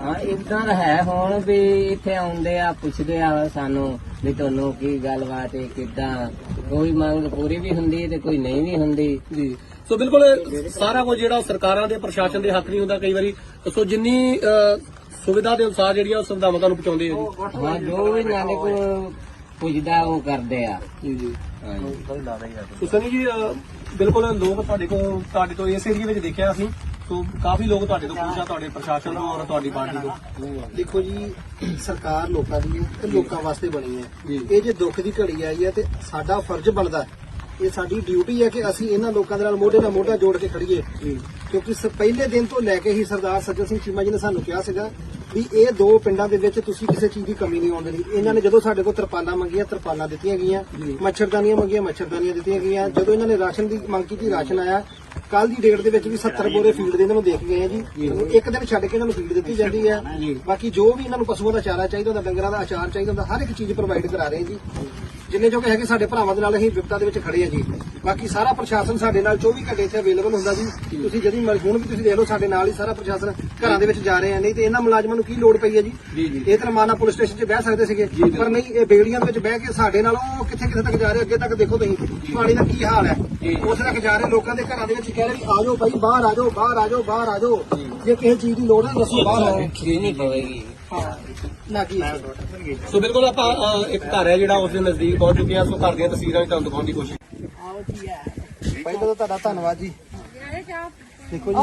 ਹਾਂ ਇਦਾਂ ਦਾ ਹੈ ਹੁਣ ਵੀ ਇੱਥੇ ਆਉਂਦੇ ਆ ਪੁੱਛਦੇ ਆ ਸਾਨੂੰ ਵੀ ਤੁਹਾਨੂੰ ਕੀ ਗੱਲਬਾਤ ਹੈ ਕਿਦਾਂ? ਕੋਈ ਮੰਗ ਪੂਰੀ ਵੀ ਹੁੰਦੀ ਹੈ ਤੇ ਕੋਈ ਨਹੀਂ ਵੀ ਹੁੰਦੀ। ਜੀ। ਸੋ ਬਿਲਕੁਲ ਸਾਰਾ ਕੁਝ ਜਿਹੜਾ ਸਰਕਾਰਾਂ ਦੇ ਪ੍ਰਸ਼ਾਸਨ ਦੇ ਹੱਥ ਨਹੀਂ ਹੁੰਦਾ ਕਈ ਵਾਰੀ। ਸੋ ਜਿੰਨੀ ਸੁਵਿਧਾ ਦੇ ਅਨੁਸਾਰ ਜਿਹੜੀਆਂ ਉਹ ਸੁਵਿਧਾਵਾਂ ਤੁਹਾਨੂੰ ਪਹੁੰਚਾਉਂਦੇ ਆ ਜੀ। ਹਾਂ ਜੋ ਵੀ ਨਾਲੇ ਕੋ ਪੁੱਛਦਾ ਉਹ ਕਰਦੇ ਆ। ਜੀ ਜੀ। ਸੋ ਸਨੀ ਜੀ ਅ, ਬਿਲਕੁਲ ਲੋਕ ਤੁਹਾਡੇ ਕੋਲ ਤੁਹਾਡੇ ਤੋਂ ਇਸ ਏਰੀਆ ਵਿੱਚ ਦੇਖਿਆ ਅਸੀਂ। ਸੋ ਕਾਫੀ ਲੋਕ ਤੁਹਾਡੇ ਤੋਂ ਪੁੱਛਿਆ ਤੁਹਾਡੇ ਪ੍ਰਸ਼ਾਸਨ ਤੋਂ ਔਰ ਤੁਹਾਡੀ ਪਾਰਟੀ ਤੋਂ। ਦੇਖੋ ਜੀ ਸਰਕਾਰ ਲੋਕਾਂ ਦੀ ਹੈ ਤੇ ਲੋਕਾਂ ਵਾਸਤੇ ਬਣੀ ਹੈ। ਜੀ। ਇਹ ਜੇ ਦੁੱਖ ਦੀ ਘੜੀ ਆਈ ਹੈ ਤੇ ਸਾਡਾ ਫਰਜ਼ ਬਣਦਾ ਹੈ। ਇਹ ਸਾਡੀ ਡਿਊਟੀ ਹੈ ਕਿ ਅਸੀਂ ਇਹਨਾਂ ਲੋਕਾਂ ਦੇ ਨਾਲ ਮੋਢੇ ਨਾਲ ਮੋਢਾ ਜੋੜ ਕੇ ਖੜੀਏ ਕਿਉਂਕਿ ਸ- ਪਹਿਲੇ ਦਿਨ ਤੋਂ ਲੈ ਕੇ ਹੀ ਸਰਦਾਰ ਸੱਜਣ ਸਿੰਘ ਚੀਮਾ ਜੀ ਨੇ ਸਾਨੂੰ ਕਿਹਾ ਸੀਗਾ ਵੀ ਇਹ ਦੋ ਪਿੰਡਾਂ ਦੇ ਵਿੱਚ ਤੁਸੀਂ ਕਿਸੇ ਚੀਜ਼ ਦੀ ਕਮੀ ਨਹੀਂ ਆਉਣ ਦੇਣੀ। ਇਹਨਾਂ ਨੇ ਜਦੋਂ ਸਾਡੇ ਕੋਲ ਤਰਪਾਲਾਂ ਮੰਗੀਆਂ ਤਰਪਾਲਾਂ ਦਿੱਤੀਆਂ ਗਈਆਂ। ਮੱਛਰਦਾਨੀਆਂ ਮੰਗੀਆਂ ਮੱਛਰਦਾਨੀਆਂ ਦਿੱਤੀਆਂ ਗਈਆਂ। ਜਦੋਂ ਇਹਨਾਂ ਨੇ ਰਾਸ਼ਨ ਦੀ ਮੰਗ ਕੀਤੀ ਰਾਸ਼ਨ ਆਇਆ। ਕੱਲ ਦੀ ਡੇਟ ਦੇ ਵਿੱਚ ਵੀ 70 ਬੋਰੇ ਫੀਡ ਦੇ ਇਹਨਾਂ ਨੂੰ ਦੇਖ ਗਏ ਆ ਜੀ। ਇੱਕ ਦਿਨ ਛੱਡ ਕੇ ਇਹਨਾਂ ਨੂੰ ਫੀਡ ਦਿੱਤੀ ਜਾਂਦੀ ਹੈ। ਬਾਕੀ ਜੋ ਵੀ ਇਹਨਾਂ ਨੂੰ ਪਸ਼ੂਆਂ ਦਾ ਚਾਰਾ ਚਾਹੀਦਾ ਹੁੰਦਾ ਡੰਗਰਾਂ ਦਾ ਅਚਾਰ ਚਾਹੀਦਾ ਹੁੰਦਾ ਹਰ ਇੱਕ ਚੀਜ਼ ਪ੍ਰੋਵਾਈਡ ਕਰਾ ਰਹੇ ਜੀ। ਜਿੰਨੇ ਜੋ ਕਿ ਹੈਗੇ ਸਾਡੇ ਭਰਾਵਾਂ ਦੇ ਨਾਲ ਅਸੀਂ ਵਿਪਤਾ ਦੇ ਵਿੱਚ ਖੜੇ ਆ ਜੀ। ਬਾਕੀ ਸਾਰਾ ਪ੍ਰਸ਼ਾਸਨ ਸਾਡੇ ਨਾਲ 24 ਘੰਟੇ ਇੱਥੇ ਅਵੇਲੇਬਲ ਹੁੰਦਾ ਜੀ। ਤੁਸੀਂ ਜਦੀ ਮਰ- ਹੁਣ ਵੀ ਤੁਸੀਂ ਦੇਖ ਲਓ ਸਾਡੇ ਨਾਲ ਹੀ ਸਾਰਾ ਪ੍ਰਸ਼ਾਸਨ ਘਰਾਂ ਦੇ ਵਿੱਚ ਜਾ ਰਹੇ ਆ। ਨਹੀਂ ਤੇ ਇਹਨਾਂ ਮੁਲਾਜ਼ਮਾਂ ਨੂੰ ਕੀ ਲੋੜ ਪਈ ਹੈ ਜੀ? ਇਹ ਤਾਂ ਮਾਨਾ ਪੁਲਿਸ ਸਟੇਸ਼ਨ 'ਚ ਬਹਿ ਸਕਦੇ ਸੀਗੇ। ਪਰ ਨਹੀਂ ਇਹ ਬੇੜੀਆਂ ਦੇ ਵਿੱਚ ਬਹਿ ਕੇ ਸਾਡੇ ਨਾਲ ਉਹ ਕਿੱਥੇ ਕਿੱਥੇ ਤੱਕ ਜਾ ਰਹੇ ਅੱਗੇ ਤੱਕ ਦੇਖੋ ਤੁਸੀਂ ਪਾਣੀ ਦਾ ਕੀ ਹਾਲ ਹੈ? ਉੱਥੇ ਤੱਕ ਜਾ ਰਹੇ ਲੋਕਾਂ ਦੇ ਘਰਾਂ ਦੇ ਵਿੱਚ ਕਹਿ ਰਹੇ ਆ ਜਾਓ ਭਾਈ ਬਾਹਰ ਆ ਜਾਓ ਬਾਹਰ ਆ ਜਾਓ ਬਾਹਰ ਆ ਜਾਓ ਜੇ ਕਿਸੇ ਚੀਜ਼ ਦੀ ਲੋੜ ਹੈ ਦੱਸੋ ਬਾਹਰ ਆਓ। ਕੀ ਨਹੀਂ ਪਵੇਗੀ। ਕੀ ਸੋ? ਬਿਲਕੁਲ ਆਪਾਂ ਅ, ਇੱਕ ਘਰ ਹੈ ਜਿਹੜਾ ਉਸ ਦੇ ਨਜ਼ਦੀਕ ਪਹੁੰਚ ਚੁੱਕੇ ਹਾਂ ਸੋ ਘਰ ਦੀਆਂ ਤਸਵੀਰਾਂ ਵੀ ਤੁਹਾਨੂੰ ਦਿਖਾਉਣ ਦੀ ਕੋਸ਼ਿਸ਼ ਪਹਿਲਾਂ ਤਾਂ ਤੁਹਾਡਾ ਧੰਨਵਾਦ ਜੀ। ਦੇਖੋ ਜੀ।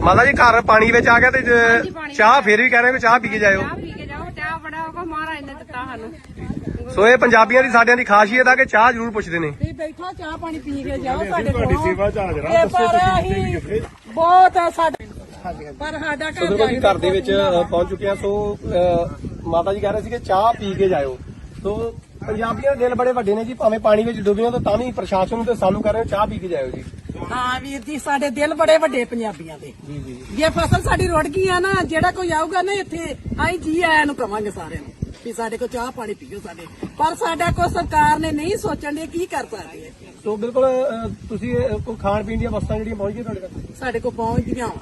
ਮਾਤਾ ਜੀ ਘਰ ਪਾਣੀ ਵਿੱਚ ਆ ਗਿਆ ਤੇ ਜ- ਚਾਹ ਫੇਰ ਵੀ ਕਹਿ ਰਹੇ ਕਿ ਚਾਹ ਪੀ ਕੇ ਜਾਇਓ। ਪੀ ਕੇ ਜਾਓ ਚਾਹ ਬੜਾ ਹੋਗਾ ਮਹਾਰਾਜ ਨੇ ਦਿੱਤਾ ਸਾਨੂੰ। ਸੋ ਇਹ ਪੰਜਾਬੀਆਂ ਦੀ ਸਾਡਿਆਂ ਦੀ ਖਾਸੀਅਤ ਆ ਕਿ ਚਾਹ ਜ਼ਰੂਰ ਪੁੱਛਦੇ ਨੇ। ਬੈਠੋ ਚਾਹ ਪਾਣੀ ਪੀ ਕੇ ਜਾਓ ਸਾਡੇ ਤੁਹਾਡੀ ਸੇਵਾ ਚ ਹਾਜ਼ਰ ਬਹੁਤ ਆ ਸਾਡੇ ਪਰ ਸਾਡਾ ਸੋ ਘਰ ਅਸੀਂ ਘਰ ਦੇ ਵਿੱਚ ਅ, ਪਹੁੰਚ ਚੁੱਕੇ ਹਾਂ ਸੋ ਅ, ਮਾਤਾ ਜੀ ਕਹਿ ਰਹੇ ਸੀ ਕਿ ਚਾਹ ਪੀ ਕੇ ਜਾਇਓ। ਸੋ ਪੰਜਾਬੀਆਂ ਦੇ ਦਿਲ ਬੜੇ ਵੱਡੇ ਨੇ ਜੀ ਭਾਵੇਂ ਪਾਣੀ ਵਿੱਚ ਡੁੱਬੇ ਹੋ ਤਾਂ ਤਾਂ ਵੀ ਪ੍ਰਸ਼ਾਸਨ ਨੂੰ ਤੇ ਸਾਨੂੰ ਕਹਿ ਰਹੇ ਹੋ ਚਾਹ ਪੀ ਕੇ ਜਾਇਓ ਜੀ। ਹਾਂ ਵੀਰ ਜੀ ਸਾਡੇ ਦਿਲ ਬੜੇ ਵੱਡੇ ਪੰਜਾਬੀਆਂ ਦੇ। ਜੇ ਫਸਲ ਸਾਡੀ ਰੁੜ ਗਈ ਆ ਨਾ ਜਿਹੜਾ ਕੋਈ ਆਊਗਾ ਨਾ ਇੱਥੇ ਆਈ ਜੀ ਆਇਆਂ ਨੂੰ ਕਵਾਂਗੇ ਸਾਰਿਆਂ ਨੂੰ ਵੀ ਸਾਡੇ ਕੋਲ ਚਾਹ ਪਾਣੀ ਪੀਓ ਸਾਡੇ। ਪਰ ਸਾਡਾ ਕੋਈ ਸਰਕਾਰ ਨੇ ਨਹੀਂ ਸੋਚਣ ਦੇ ਕੀ ਕਰ ਸਕਦੀ ਹੈ ਸੋ ਬਿਲਕੁਲ ਅ, ਤੁਸੀਂ ਅ, ਕੋਈ ਖਾਣ ਪੀਣ ਦੀਆਂ ਵਸਤਾਂ ਜਿਹੜੀਆਂ ਪਹੁੰਚ ਗਈਆਂ ਤੁਹਾਡੇ ਤੱਕ ਸਾਡੇ ਕੋਲ ਵਾ ਸਾਡੇ ਕੋਲ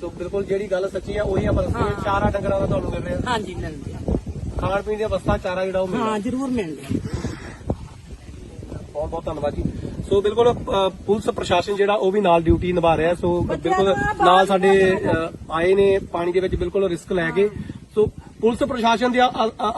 ਸੋ ਬਿਲਕੁਲ ਜਿਹੜੀ ਗੱਲ ਸੱਚੀ ਆ ਉਹੀ ਆਪਾਂ ਦੱਸਦੇ ਹਾਂ। ਚਾਰਾ ਡੰਗਰਾਂ ਦਾ ਤੁਹਾਨੂੰ ਮਿਲ ਰਿਹਾ ਹਾਂਜੀ ਮਿਲਦੇ ਆ। ਖਾਣ ਪੀਣ ਦੀਆਂ ਵਸਤਾਂ ਚਾਰਾ ਜਿਹੜਾ ਉਹ ਮਿਲ ਰਿਹਾ ਹਾਂ ਜ਼ਰੂਰ ਮਿਲਦੇ ਆ। ਬਹੁਤ ਬਹੁਤ ਧੰਨਵਾਦ ਜੀ। ਸੋ ਬਿਲਕੁਲ ਅ, ਪੁਲਿਸ ਪ੍ਰਸ਼ਾਸਨ ਜਿਹੜਾ ਉਹ ਵੀ ਨਾਲ ਡਿਊਟੀ ਨਿਭਾ ਰਿਹਾ ਸੋ ਬਿਲਕੁਲ ਨਾਲ ਸਾਡੇ ਅ, ਆਏ ਨੇ ਪਾਣੀ ਦੇ ਵਿੱਚ ਬਿਲਕੁਲ ਰਿਸਕ ਲੈ ਕੇ। ਸੋ ਪੁਲਿਸ ਪ੍ਰਸ਼ਾਸਨ ਦੇ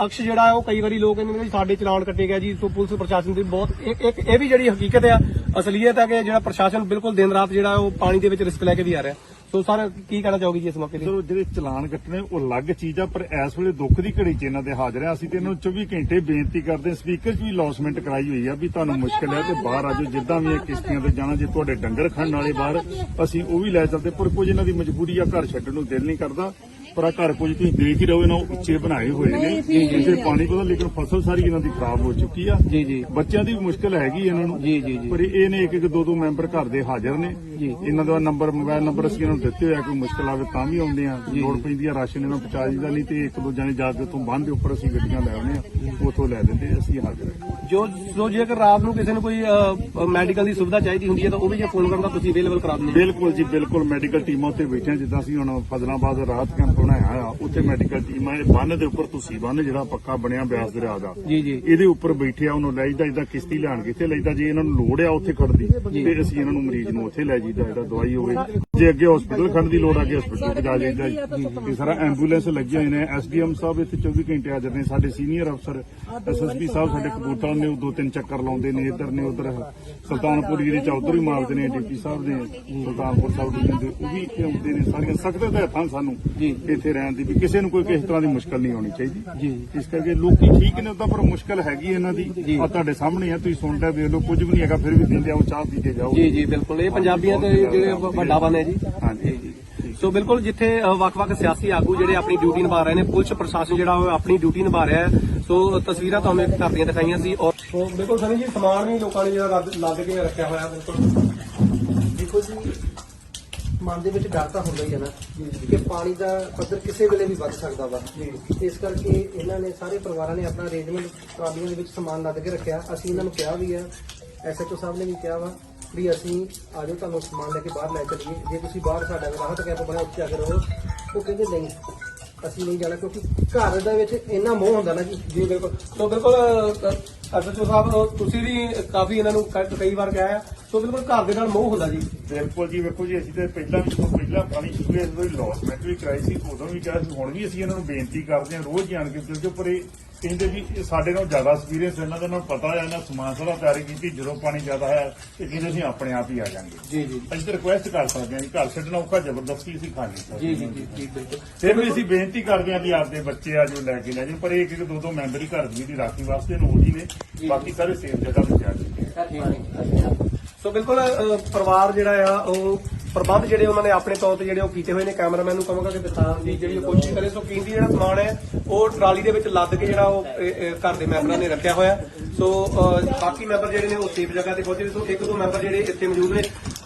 ਅਕਸ਼ ਜਿਹੜਾ ਹੈ ਉਹ ਕਈ ਵਾਰੀ ਲੋਕ ਕਹਿੰਦੇ ਨੇ ਵੀ ਸਾਡੇ ਚਲਾਨ ਕੱਟੇ ਗਿਆ ਜੀ। ਸੋ ਪੁਲਿਸ ਪ੍ਰਸ਼ਾਸਨ ਦੀ ਬਹੁਤ ਇੱਕ ਇੱਕ ਇਹ ਵੀ ਜਿਹੜੀ ਹਕੀਕਤ ਆ ਅਸਲੀਅਤ ਹੈ ਕਿ ਜਿਹੜਾ ਪ੍ਰਸ਼ਾਸਨ ਬਿਲਕੁਲ ਦਿਨ ਰਾਤ ਜਿਹੜਾ ਉਹ ਪਾਣੀ ਦੇ ਵਿੱਚ ਰਿਸਕ ਲੈ ਕੇ ਵੀ ਆ ਰਿਹਾ। ਸੋ ਸਰ, ਕੀ ਕਹਿਣਾ ਚਾਹੋਗੇ ਜੀ ਇਸ ਮੌਕੇ ਤੇ? ਚਲੋ ਜਿਹੜੇ ਚਲਾਨ ਕੱਟਣੇ, ਉਹ ਅਲੱਗ ਚੀਜ਼ ਆ, ਪਰ ਇਸ ਵੇਲੇ ਦੁੱਖ ਦੀ ਘੜੀ 'ਚ ਇਹਨਾਂ ਦੇ ਹਾਜ਼ਰ ਆ। ਅਸੀਂ ਤੇ ਇਹਨਾਂ ਨੂੰ 24 ਘੰਟੇ ਬੇਨਤੀ ਕਰਦੇ ਸਪੀਕਰ 'ਚ ਵੀ ਲੌਸਮੈਂਟ ਕਰਾਈ ਹੋਈ ਆ ਵੀ ਤੁਹਾਨੂੰ ਮੁਸ਼ਕਲ ਹੈ ਤੇ ਬਾਹਰ ਆ ਜਾਓ, ਜਿੱਦਾਂ ਵੀ ਇਹ ਕਿਸ਼ਤੀਆਂ ਤੇ ਜਾਣਾ, ਜੇ ਤੁਹਾਡੇ ਡੰਗਰ ਖੜਨ ਵਾਲੇ ਬਾਹਰ, ਅਸੀਂ ਉਹ ਵੀ ਲੈ ਚੱਲਦੇ ਪਰ ਕੁਝ ਇਹਨਾਂ ਦੀ ਮਜਬੂਰੀ ਆ, ਘਰ ਛੱਡਣ ਨੂੰ ਦਿਲ ਨਹੀਂ ਕਰਦਾ। ਪਰ ਘਰ ਕੁਝ ਤੁਸੀਂ ਦੇਖ ਹੀ ਰਹੋ ਇਹਨਾਂ ਉੱਚੇ ਬਣਾਏ ਹੋਏ ਨੇ। ਜਿਸੇ ਪਾਣੀ ਕੋਲ ਲੇਕਿਨ ਫਸਲ ਸਾਰੀ ਇਹਨਾਂ ਦੀ ਖਰਾਬ ਹੋ ਚੁੱਕੀ ਆ। ਜੀ ਜੀ। ਬੱਚਿਆਂ ਦੀ ਵੀ ਮੁਸ਼ਕਲ ਹੈਗੀ ਇਹਨਾਂ ਨੂੰ। ਜੀ, ਜੀ, ਜੀ। ਪਰ ਇਹ ਨੇ ਇੱਕ ਇੱਕ ਦੋ ਦੋ ਮੈਂਬਰ ਘਰ ਦੇ ਹਾਜ਼ਰ ਨੇ। ਇਹਨਾਂ ਦਾ ਨੰਬਰ ਮੋਬਾਈਲ ਨੰਬਰ ਅਸੀਂ ਇਹਨਾਂ ਨੂੰ ਦਿੱਤੇ ਹੋਇਆ ਕੋਈ ਮੁਸ਼ਕਲ ਆਵੇ ਤਾਂ ਵੀ ਆਉਂਦੇ ਆ। ਲੋੜ ਪੈਂਦੀ ਆ ਰਾਸ਼ਨ ਇਹਨਾਂ ਨੂੰ ਪਹੁੰਚਾ ਦਿੰਦਾ ਨਹੀਂ ਤੇ ਇੱਕ ਦੋ ਜਣੇ ਜਾ ਕੇ ਤੋਂ ਬੰਨ ਦੇ ਉੱਪਰ ਅਸੀਂ ਗੱਡੀਆਂ ਲੈ ਆਉਂਦੇ ਆ ਉਥੋਂ ਲੈ ਦਿੰਦੇ ਅਸੀਂ ਹਾਜ਼ਰ ਹਾਂ ਜੋ ਜੋ ਜੇਕਰ ਰਾਤ ਨੂੰ ਕਿਸੇ ਨੂੰ ਕੋਈ ਮੈਡੀਕਲ ਦੀ ਸੁਵਿਧਾ ਚਾਹੀਦੀ ਹੁੰਦੀ ਹੈ ਤਾਂ ਉਹ ਵੀ ਜੇ ਫੋਨ ਕਰਨ ਦਾ ਤੁਸੀਂ ਅਵੇਲੇਬਲ ਕਰਾ ਦਿੰਦੇ ਬਿਲਕੁਲ ਜੀ ਬਿਲਕੁਲ। ਮੈਡੀਕਲ ਟੀਮਾਂ ਉੱਤੇ ਬੈਠੇ ਜਿੱਦਾਂ ਅਸੀਂ ਹੁਣ ਫਜ਼ਲਾਬਾਦ ਰਾਤ ਕੈਂਪ ਬਣਾਇਆ ਆ ਉੱਥੇ ਮੈਡੀਕਲ ਟੀਮਾਂ ਇਹ ਬੰਨ ਦੇ ਉੱਪਰ ਤੁਸੀਂ ਬੰਨ ਜਿਹੜਾ ਪੱਕਾ ਬਣਿਆ ਬਿਆਸ ਦਰਿਆ ਦਾ। ਜੀ ਜੀ। ਇਹਦੇ ਉੱਪਰ ਬੈਠੇ ਆ ਉਹਨੂੰ ਲੈ ਜਾਈਦਾ ਇਦਾਂ ਕਿਸ਼ਤੀ ਲੈਣ ਕਿੱਥੇ ਲੈਦਾ ਜੇ ਇਹਨਾਂ ਨੂੰ ਲੋੜ ਆ ਉੱਥੇ ਖੜਦੀ ਤੇ ਅਸੀਂ ਇਹਨਾਂ ਨੂੰ ਮਰੀਜ਼ ਨੂੰ ਉੱਥੇ ਲੈ ਜਾਈਦਾ ਜਿਹੜਾ ਦਵਾਈ ਹੋਵੇ। ਜੇ ਅੱਗੇ ਹਸਪੀਟਲ ਖੜਨ ਦੀ ਲੋੜ ਆ ਅੱਗੇ ਹਸਪੀਟਲ ਪਹੁੰਚਾ ਜਾਈਦਾ ਜੀ। ਤੇ ਸਾਰਾ ਐਂਬੂਲੈਂਸ ਲੱਗੀ ਹੋਏ ਨੇ। ਐਸਡੀਐਮ ਸਾਹਿਬ ਇੱਥੇ 24 ਘੰਟੇ ਹਾਜ਼ਰ ਨੇ। ਸਾਡੇ ਸੀਨੀਅਰ ਅਫਸਰ ਐਸਐਸਪੀ ਸਾਹਿਬ ਸਾਡੇ ਕਬੂਤਰਾਂ ਨੇ ਦੋ ਤਿੰਨ ਚੱਕਰ ਲਾਉਂਦੇ ਨੇ ਇੱਧਰ ਨੇ ਉੱਧਰ। ਸੁਲਤਾਨਪੁਰ ਏਰੀਏ ਚ ਉੱਧਰ ਵੀ ਮਾਰਦੇ ਨੇ ਡੀਪੀ ਸਾਹਿਬ ਨੇ ਸੁਲਤਾਨਪੁਰ ਸਾਹਿਬ ਦੇ ਉਹ ਵੀ ਇੱਥੇ ਆਉਂਦੇ ਨੇ। ਸਾਰੀਆਂ ਸਖਤ ਹਦਾਇਤਾਂ ਸਾਨੂੰ ਇੱਥੇ ਰਹਿਣ ਦੀ ਵੀ। ਕਿਸੇ ਨੂੰ ਕੋਈ ਕਿਸੇ ਤਰ੍ਹਾਂ ਦੀ ਮੁਸ਼ਕਲ ਨਹੀਂ ਆਉਣੀ ਚਾਹੀਦੀ। ਜੀ। ਇਸ ਕਰਕੇ ਲੋਕੀ ਠੀਕ ਨੇ ਉਦਾਂ ਪਰ ਮੁਸ਼ਕਲ ਹੈਗੀ ਇਹਨਾਂ ਦੀ। ਆ ਤੁਹਾਡੇ ਸਾਹਮਣੇ ਆ ਤੁਸੀਂ ਸੁਣਦੇ ਵੇਖ ਲਓ। ਕੁਝ ਵੀ ਨਹੀਂ ਹੈਗਾ ਫਿਰ ਵੀ ਦਿੰਦੇ ਆਓ ਚਾਹ ਪੀ ਕੇ ਜਾਓ। ਜੀ ਜੀ ਬਿਲਕੁਲ। ਇਹ ਪੰਜਾਬੀਆਂ ਦੇ ਜਿਹੜੇ ਵੱਡਾ ਹੈ ਜੀ ਹਾਂਜੀ। ਸੋ ਬਿਲਕੁਲ ਜਿੱਥੇ ਵੱਖ-ਵੱਖ ਸਿਆਸੀ ਆਗੂ ਜਿਹੜੇ ਆਪਣੀ ਡਿਊਟੀ ਨਿਭਾ ਰਹੇ ਨੇ ਪੁਲਿਸ ਪ੍ਰਸ਼ਾਸਨ ਜਿਹੜਾ ਉਹ ਆਪਣੀ ਡਿਊਟੀ ਨਿਭਾ ਰਿਹਾ ਹੈ। ਸੋ ਤਸਵੀਰਾਂ ਤੁਹਾਨੂੰ ਇੱਕ ਘਰ ਦੀਆਂ ਦਿਖਾਈਆਂ ਸੀ ਔਰ ਸੋ ਬਿਲਕੁਲ ਸਨੀ ਜੀ ਸਮਾਨ ਵੀ ਲੋਕਾਂ ਨੇ ਜਿਹੜਾ ਲੱਦ- ਲੱਦ ਕੇ ਰੱਖਿਆ ਹੋਇਆ ਬਿਲਕੁਲ। ਦੇਖੋ ਜੀ ਮਨ ਦੇ ਵਿੱਚ ਡਰ ਤਾਂ ਹੁੰਦਾ ਹੀ ਹੈ ਨਾ ਕਿ ਪਾਣੀ ਦਾ ਪੱਧਰ ਕਿਸੇ ਵੇਲੇ ਵੀ ਵੱਧ ਸਕਦਾ ਵਾ। ਇਸ ਕਰਕੇ ਇਹਨਾਂ ਨੇ ਸਾਰੇ ਪਰਿਵਾਰਾਂ ਨੇ ਆਪਣਾ ਅਰੇਂਜਮੈਂਟ ਟਰਾਲੀਆਂ ਦੇ ਵਿੱਚ ਸਮਾਨ ਲੱਦ ਕੇ ਰੱਖਿਆ। ਅਸੀਂ ਇਹਨਾਂ ਨੂੰ ਕਿਹਾ ਵੀ ਆ ਐਸਐਚਓ ਸਾਹਿਬ ਨੇ ਵੀ ਕਿਹਾ ਵਾ ਵੀ ਅਸੀਂ ਆ ਜਾਓ ਤੁਹਾਨੂੰ ਸਮਾਨ ਲੈ ਕੇ ਬਾਹਰ ਲੈ ਚੱਲੀਏ। ਜੇ ਤੁਸੀਂ ਬਾਹਰ ਸਾਡਾ ਰਾਹਤ ਕੈਂਪ ਬਣਿਆ ਉੱਥੇ ਆ ਕੇ ਰਹੋ ਉਹ ਕਹਿੰਦੇ ਨਹੀਂ ਅਸੀਂ ਨਹੀਂ ਜਾਣਾ ਕਿਉਂਕਿ ਘਰ ਦੇ ਵਿੱਚ ਇੰਨਾ ਮੋਹ ਹੁੰਦਾ ਨਾ ਜੀ। ਜੀ ਬਿਲਕੁਲ। ਸੋ ਬਿਲਕੁਲ ਐਸਐਚਓ ਸਾਹਿਬ ਤੁਸੀਂ ਵੀ ਕਾਫੀ ਇਹਨਾਂ ਨੂੰ ਕਈ ਵਾਰ ਕਿਹਾ ਹੈ ਸੋ ਬਿਲਕੁਲ ਘਰ ਦੇ ਨਾਲ ਮੋਹ ਹੁੰਦਾ ਜੀ। ਬਿਲਕੁਲ ਜੀ ਵੇਖੋ ਜੀ ਅਸੀਂ ਤੇ ਪਹਿਲਾਂ ਵੀ ਪਹਿਲਾਂ ਪਾਣੀ ਸ਼ੁਰੂ ਵਾਰੀ ਲੌਸਮੈਂਟ ਵੀ ਕਰਾਈ ਸੀ ਉਦੋਂ ਵੀ ਕਿਹਾ ਸੀ ਹੁਣ ਵੀ ਅਸੀਂ ਇਹਨਾਂ ਨੂੰ ਬੇਨਤੀ ਕਰਦੇ ਹਾਂ ਰੋਜ਼ ਜਾਣ ਕੇ ਕਿਉਂਕਿ ਪਰ ਇਹ ਕਹਿੰਦੇ ਵੀ ਇਹ ਸਾਡੇ ਨਾਲ ਜ਼ਿਆਦਾ ਐਕਸਪੀਰੀਅੰਸ ਇਹਨਾਂ ਦੇ ਨਾਲ ਪਤਾ ਹੈ ਇਹਨਾਂ ਸਮਾਨ ਸਾਰਾ ਤਿਆਰੀ ਕੀਤੀ ਜਦੋਂ ਪਾਣੀ ਜ਼ਿਆਦਾ ਹੈ ਤੇ ਕਹਿੰਦੇ ਅਸੀਂ ਆਪਣੇ ਆਪ ਹੀ ਆ ਜਾਾਂਗੇ। ਜੀ ਜੀ। ਅਸੀਂ ਤਾਂ ਰਿਕੁਐਸਟ ਕਰ ਸਕਦੇ ਹਾਂ ਜੀ ਘਰ ਛੱਡਣਾ ਔਖਾ ਜ਼ਬਰਦਸਤੀ ਅਸੀਂ ਖਾ ਨਹੀਂ ਸਕਦੇ। ਜੀ ਜੀ ਜੀ ਜੀ ਬਿਲਕੁਲ। ਫਿਰ ਵੀ ਅਸੀਂ ਬੇਨਤੀ ਕਰਦੇ ਹਾਂ ਵੀ ਆਪਦੇ ਬੱਚੇ ਆ ਜੋ ਲੈ ਕੇ ਲੈ ਜਾਣ ਪਰ ਇੱਕ ਇੱਕ ਦੋ ਦੋ ਮੈਂਬਰ ਹੀ ਘਰ ਦੀ ਦੀ ਰਾਖੀ ਵਾਸਤੇ ਨੂੰ ਹੀ ਨੇ ਬਾਕੀ ਸਾਰੇ ਸੇਫ ਜਗ੍ਹਾ ਤੇ ਜਾ ਚੁੱਕੇ ਸੋ ਬਿਲਕੁਲ ਪਰਿਵਾਰ ਜਿਹੜਾ ਆ ਉਹ ਪ੍ਰਬੰਧ ਜਿਹੜੇ ਉਹਨਾਂ ਨੇ ਆਪਣੇ ਤੌਰ ਤੇ ਜਿਹੜੇ ਉਹ ਕੀਤੇ ਹੋਏ ਨੇ ਕੈਮਰਾਮੈਨ ਨੂੰ ਕਹਾਂਗਾ ਕਿ ਦਿਖਾਉਣ ਦੀ ਜਿਹੜੀ ਕੋਸ਼ਿਸ਼ ਕਰੇ ਸੋ ਕੀਮਤੀ ਜਿਹੜਾ ਸਮਾਨ ਹੈ, ਉਹ ਟਰਾਲੀ ਦੇ ਵਿੱਚ ਲੱਦ ਕੇ ਜਿਹੜਾ ਉਹ ਘਰ ਦੇ ਮੈਂਬਰਾਂ ਨੇ ਰੱਖਿਆ ਹੋਇਆ। ਸੋ ਬਾਕੀ ਮੈਂਬਰ ਜਿਹੜੇ ਨੇ ਉਹ ਸੇਫ ਜਗ੍ਹਾ ਤੇ ਪਹੁੰਚੇ ਸੋ ਇੱਕ ਦੋ ਮੈਂਬਰ ਜਿਹੜੇ ਇੱਥੇ ਮੌਜੂਦ ਨੇ,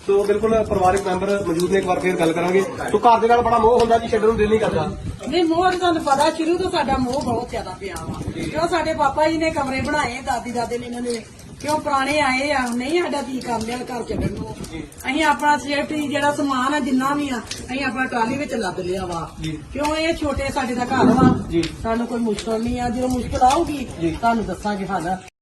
ਸੋ ਬਿਲਕੁਲ ਪਰਿਵਾਰਕ ਮੈਂਬਰ ਮੌਜੂਦ ਨੇ, ਇੱਕ ਵਾਰ ਫੇਰ ਗੱਲ ਕਰਾਂਗੇ। ਸੋ ਘਰ ਦੇ ਨਾਲ ਬੜਾ ਮੋਹ ਹੁੰਦਾ ਜੀ, ਛੱਡਣ ਨੂੰ ਦਿਲ ਨਹੀਂ ਕਰਦਾ। ਨਹੀਂ, ਮੋਹ ਤਾਂ ਤੁਹਾਨੂੰ ਪਤਾ, ਸ਼ੁਰੂ ਤੋਂ ਸਾਡਾ ਮੋਹ ਬਹੁਤ ਜ਼ਿਆਦਾ ਪਿਆ ਵਾ। ਕਿਉਂ ਸਾਡੇ ਪਾਪਾ ਜੀ ਨੇ ਕਮਰੇ ਬਣਾਏ ਦਾਦੀ ਦਾਦੇ ਨੇ ਇਹਨਾਂ ਨੇ ਕਿਉਂ ਪੁਰਾਣੇ ਆਏ ਆ? ਨਹੀਂ ਸਾਡਾ ਕੀ ਕਰ ਲਿਆ ਘਰ ਛੱਡਣ ਨੂੰ ਅਸੀਂ ਆਪਣਾ ਸੇਫਟੀ ਜਿਹੜਾ ਸਮਾਨ ਆ ਜਿੰਨਾ ਵੀ ਆ ਅਸੀਂ ਆਪਣਾ ਟਰਾਲੀ ਵਿੱਚ ਲੱਦ ਲਿਆ ਵਾ। ਕਿਉਂ ਇਹ ਛੋਟੇ ਸਾਡੇ ਦਾ ਘਰ ਵਾ? ਸਾਨੂੰ ਕੋਈ ਮੁਸ਼ਕਲ ਨਹੀਂ ਆ। ਜਦੋਂ ਮੁਸ਼ਕਲ ਆਊਗੀ ਤੁਹਾਨੂੰ ਦੱਸਾਂਗੇ ਹੱਲ